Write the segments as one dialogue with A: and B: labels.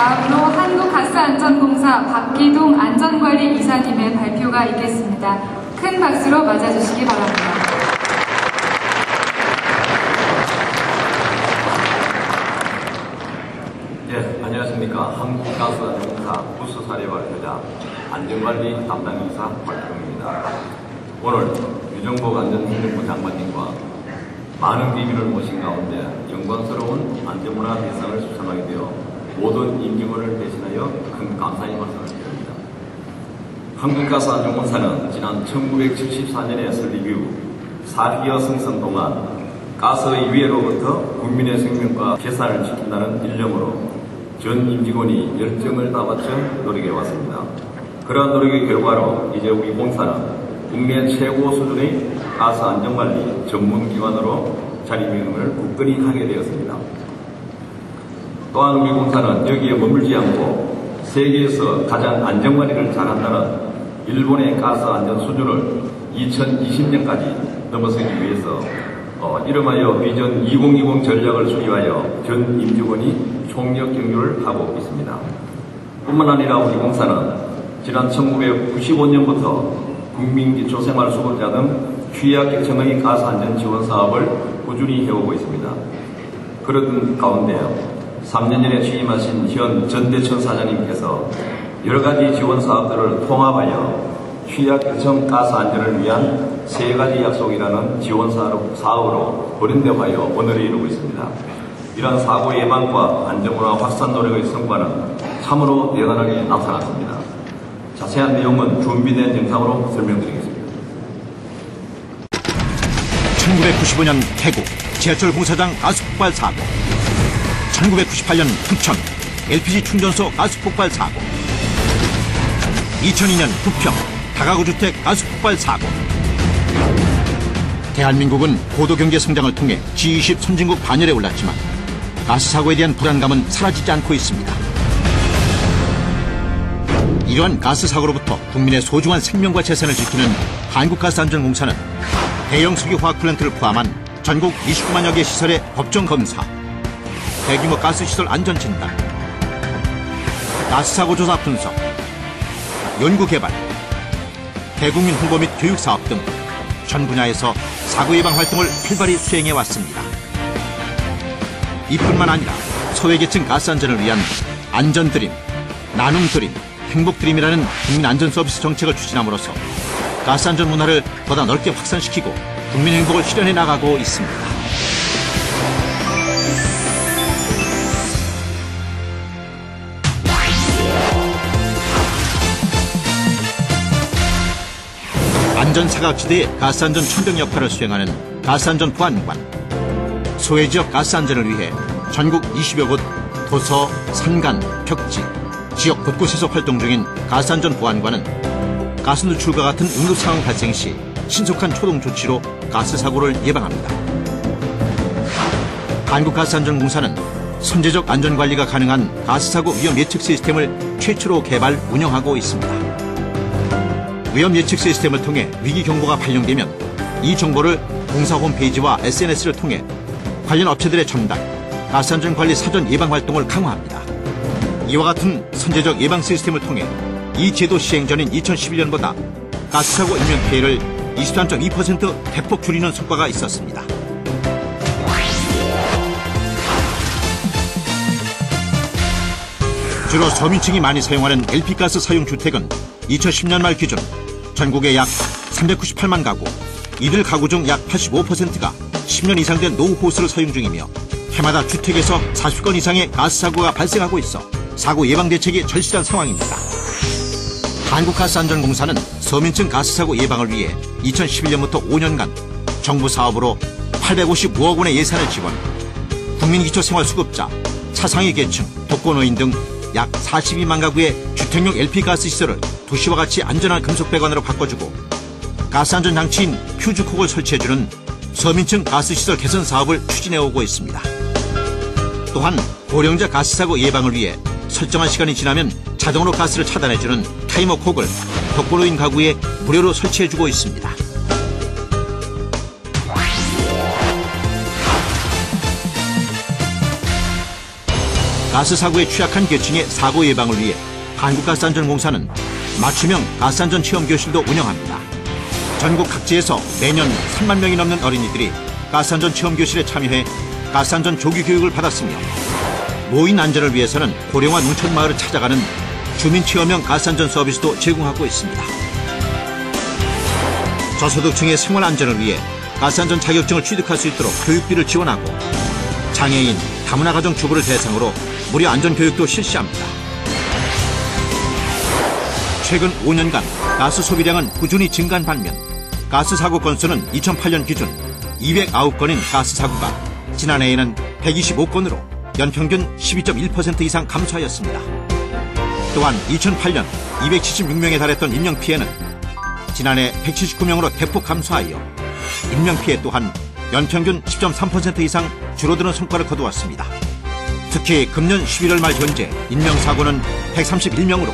A: 다음으로 한국가스안전공사 박기동 안전관리 이사님의 발표가 있겠습니다. 큰 박수로 맞아주시기 바랍니다.
B: 예, 안녕하십니까. 한국가스안전공사 부수사례발표자 안전관리 담당 이사 박경입니다. 오늘 유정복 안전행정부 장관님과 많은 비밀을 모신 가운데 영광스러운 안전문화 대상을 수상하게 되어 모든 임직원을 대신하여 큰 감사의 말씀을 드립니다. 한국가스안전공사는 지난 1974년에 설립 이후 4기어 승선 동안 가스의 위해로부터 국민의 생명과 재산을 지킨다는 일념으로 전 임직원이 열정을 다바쳐 노력해 왔습니다. 그러한 노력의 결과로 이제 우리 공사는 국내 최고 수준의 가스 안전관리 전문기관으로 자리매김을 굳건히 하게 되었습니다. 또한 우리 공사는 여기에 머물지 않고 세계에서 가장 안전관리를 잘한다는 일본의 가스 안전 수준을 2020년까지 넘어서기 위해서 어, 이름하여 비전 2020 전략을 수립하여 전 임직원이 총력 경유를 하고 있습니다. 뿐만 아니라 우리 공사는 지난 1995년부터 국민기초생활수급자 등 취약계층의 가스 안전 지원 사업을 꾸준히 해오고 있습니다. 그런 가운데 3년 전에 취임하신 현 전대천 사장님께서 여러 가지 지원 사업들을 통합하여 취약계층 가스 안전을 위한 세 가지 약속이라는 지원 사업으로 버린대하여 오늘에 이르고 있습니다. 이러한 사고 예방과 안전문화 확산 노력의 성과는 참으로 대단하게 나타났습니다. 자세한 내용은 준비된 영상으로 설명드리겠습니다.
C: 1995년 태국 지하철 공사장 가스 폭발 사고 1998년 부천 LPG 충전소 가스 폭발 사고 2002년 부평 다가구 주택 가스 폭발 사고 대한민국은 고도 경제 성장을 통해 G20 선진국 반열에 올랐지만 가스 사고에 대한 불안감은 사라지지 않고 있습니다. 이러한 가스 사고로부터 국민의 소중한 생명과 재산을 지키는 한국가스안전공사는 대형 석유화학 플랜트를 포함한 전국 29만여 개 시설의 법정 검사, 대규모 가스시설 안전 진단, 가스 사고 조사 분석, 연구 개발, 대국민 홍보 및 교육 사업 등 전 분야에서 사고 예방 활동을 활발히 수행해 왔습니다. 이뿐만 아니라 소외계층 가스 안전을 위한 안전 드림, 나눔 드림, 행복 드림이라는 국민 안전 서비스 정책을 추진함으로써 가스 안전 문화를 보다 넓게 확산시키고 국민 행복을 실현해 나가고 있습니다. 안전 사각지대의 가스안전 천병 역할을 수행하는 가스안전 보안관 소외 지역 가스 안전을 위해 전국 20여 곳 도서, 산간, 벽지, 지역 곳곳에서 활동 중인 가스안전 보안관은 가스 누출과 같은 응급 상황 발생 시 신속한 초동 조치로 가스 사고를 예방합니다. 한국가스안전공사는 선제적 안전관리가 가능한 가스사고 위험 예측 시스템을 최초로 개발 운영하고 있습니다. 위험 예측 시스템을 통해 위기 경보가 발령되면 이 정보를 공사 홈페이지와 SNS를 통해 관련 업체들의 전달, 가스안전 관리 사전 예방 활동을 강화합니다. 이와 같은 선제적 예방 시스템을 통해 이 제도 시행 전인 2011년보다 가스사고 인명 피해를 23.2% 대폭 줄이는 성과가 있었습니다. 주로 서민층이 많이 사용하는 LP가스 사용 주택은 2010년 말 기준 전국에 약 398만 가구, 이들 가구 중 약 85%가 10년 이상 된 노후 호스를 사용 중이며 해마다 주택에서 40건 이상의 가스 사고가 발생하고 있어 사고 예방 대책이 절실한 상황입니다. 한국가스안전공사는 서민층 가스 사고 예방을 위해 2011년부터 5년간 정부 사업으로 855억 원의 예산을 지원, 국민기초생활수급자, 차상위 계층, 독거노인 등 약 42만 가구의 주택용 LP가스 시설을 도시와 같이 안전한 금속 배관으로 바꿔주고 가스 안전 장치인 퓨즈콕을 설치해주는 서민층 가스 시설 개선 사업을 추진해오고 있습니다. 또한 고령자 가스 사고 예방을 위해 설정한 시간이 지나면 자동으로 가스를 차단해주는 타이머 콕을 독거노인 가구에 무료로 설치해주고 있습니다. 가스 사고에 취약한 계층의 사고 예방을 위해 한국가스안전공사는 맞춤형 가스안전 체험 교실도 운영합니다. 전국 각지에서 매년 3만 명이 넘는 어린이들이 가스안전 체험 교실에 참여해 가스안전 조기 교육을 받았으며 모인 안전을 위해서는 고령화 농촌 마을을 찾아가는 주민 체험형 가스안전 서비스도 제공하고 있습니다. 저소득층의 생활 안전을 위해 가스안전 자격증을 취득할 수 있도록 교육비를 지원하고 장애인, 다문화 가정 주부를 대상으로 무료 안전 교육도 실시합니다. 최근 5년간 가스 소비량은 꾸준히 증가한 반면 가스 사고 건수는 2008년 기준 209건인 가스 사고가 지난해에는 125건으로 연평균 12.1% 이상 감소하였습니다. 또한 2008년 276명에 달했던 인명피해는 지난해 179명으로 대폭 감소하여 인명피해 또한 연평균 10.3% 이상 줄어드는 성과를 거두었습니다. 특히 금년 11월 말 현재 인명사고는 131명으로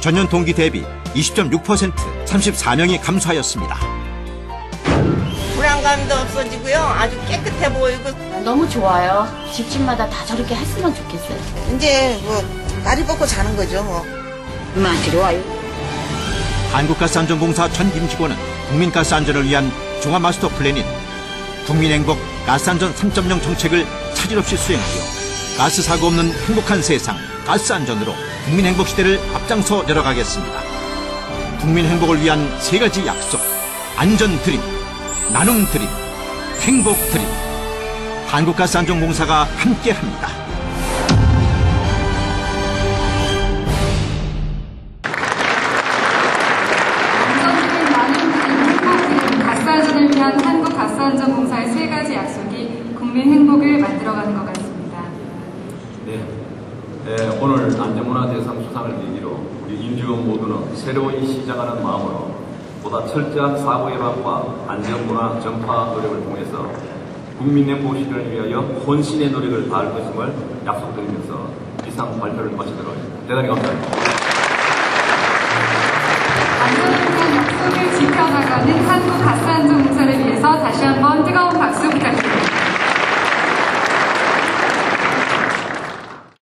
C: 전년 동기 대비 20.6% 34명이 감소하였습니다.
D: 불안감도 없어지고요. 아주 깨끗해 보이고
E: 너무 좋아요. 집집마다 다 저렇게 했으면 좋겠어요.
D: 이제 뭐 다리 뻗고 자는 거죠. 뭐.
E: 많이 와요.
C: 한국가스안전공사 전 임직원은 국민가스 안전을 위한 종합 마스터 플랜인 국민행복 가스안전 3.0 정책을 차질 없이 수행하여 가스 사고 없는 행복한 세상 가스 안전으로 국민 행복 시대를 앞장서 열어가겠습니다. 국민 행복을 위한 세 가지 약속 안전 드림, 나눔 드림, 행복 드림. 한국가스 안전공사가 함께합니다.
B: 수상을 계기로 우리 임주원 모두는 새로운 시작하는 마음으로 보다 철저한 사고 예방과 안전문화 전파 노력을 통해서 국민의 보시를 위하여 혼신의 노력을 다할 것임을 약속드리면서 이상 발표를 마치도록 대단히 감사합니다.
A: 안전운전 약속을 지켜나가는 한국 가스안전공사를 위해서 다시 한번 뜨거운